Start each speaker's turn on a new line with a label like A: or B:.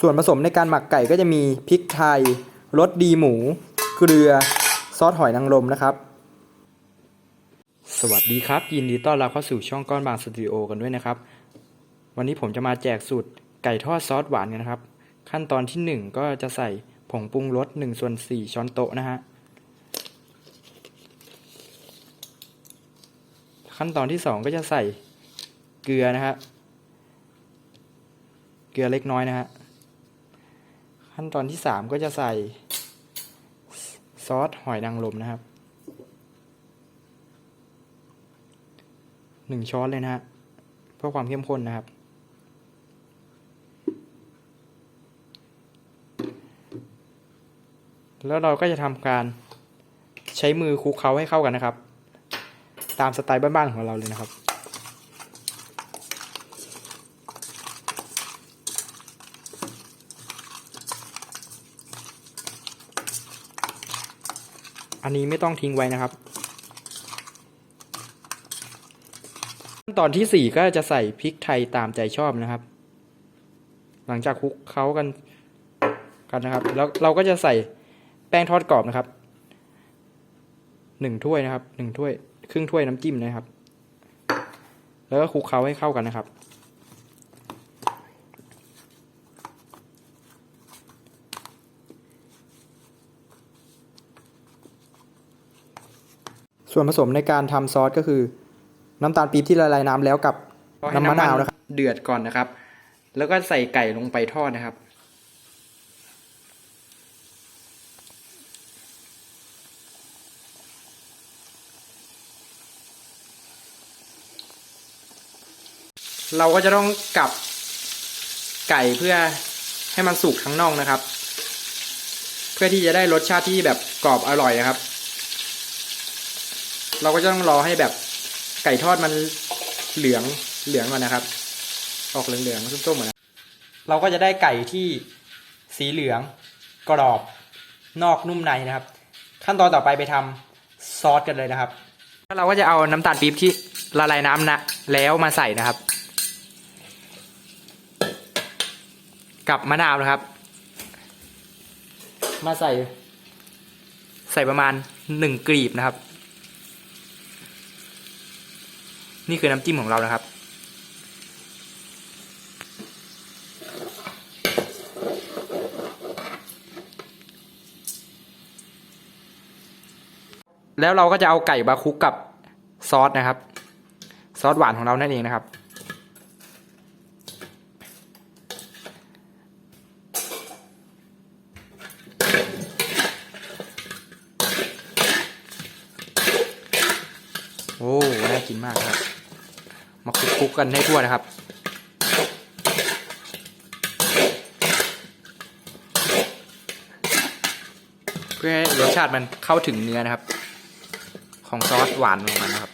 A: ส่วนผสมในการหมักไก่ก็จะมีพริกไทยรสดีหมู เกลือ ซอสหอยนางรมนะครับ สวัสดีครับ ยินดีต้อนรับเข้าสู่ช่องก้อนบางสตูดิโอกันด้วยนะครับ วันนี้ผมจะมาแจกสูตรไก่ทอดซอสหวานกันนะครับ ขั้นตอนที่ 1 ก็จะใส่ผงปรุงรส1ส่วน4ช้อนโต๊ะนะฮะขั้นตอนที่ 2 ก็จะใส่เกลือนะฮะเกลือเล็กน้อยนะฮะ ขั้นตอนที่3ก็จะใส่ซอสหอยนางรมนะครับหนึ่งช้อนเลยนะฮะเพื่อความเข้มข้นนะครับ แล้วเราก็จะทำการใช้มือคลุกเคล้าให้เข้ากันนะครับ ตามสไตล์บ้านๆของเราเลยนะครับ อันนี้ไม่ต้องทิ้งไว้นะครับ ขั้นตอนที่สี่ก็จะใส่พริกไทยตามใจชอบนะครับ หลังจากคลุกเคล้ากันกันนะครับ แล้วเราก็จะใส่แป้งทอดกรอบนะครับหนึ่งถ้วยนะครับหนึ่งถ้วย ครึ่งถ้วยน้ำจิ้มนะครับ แล้วก็คลุกเคล้าให้เข้ากันนะครับ ส่วนผสมในการทำซอสก็คือ น้ำตาลปี๊บที่ละลายน้ำแล้วกับน้ำมะนาวนะครับ เดือดก่อนนะครับ แล้วก็ใส่ไก่ลงไปทอดนะครับ เราก็จะต้องกลับไก่เพื่อให้มันสุกทั้งน่องนะครับ เพื่อที่จะได้รสชาติที่แบบกรอบอร่อยนะครับ เราก็จะต้องรอให้แบบไก่ทอดมันเหลืองเหลืองก่อนนะครับ ออกเหลืองเหลืองๆส้มๆก่อนเราก็จะได้ไก่ที่สีเหลืองกรอบนอกนุ่มในนะครับ ขั้นตอนต่อไปไปทำซอสกันเลยนะครับแล้วเราก็จะเอาน้ำตาลปี๊บที่ละลายน้ำนะแล้วมาใส่นะครับ กับมะนาวนะครับ มาใส่ ใส่ประมาณหนึ่งกลีบนะครับ นี่คือน้ำจิ้มของเรานะครับ แล้วเราก็จะเอาไก่มาคุกกับซอสนะครับ ซอสหวานของเรานั่นเองนะครับโอ้ น่ากินมากครับ มาคลุกๆกันให้ทั่วนะครับเพื่อให้รสชาติมันเข้าถึงเนื้อนะครับ ของซอสหวานของมันนะครับ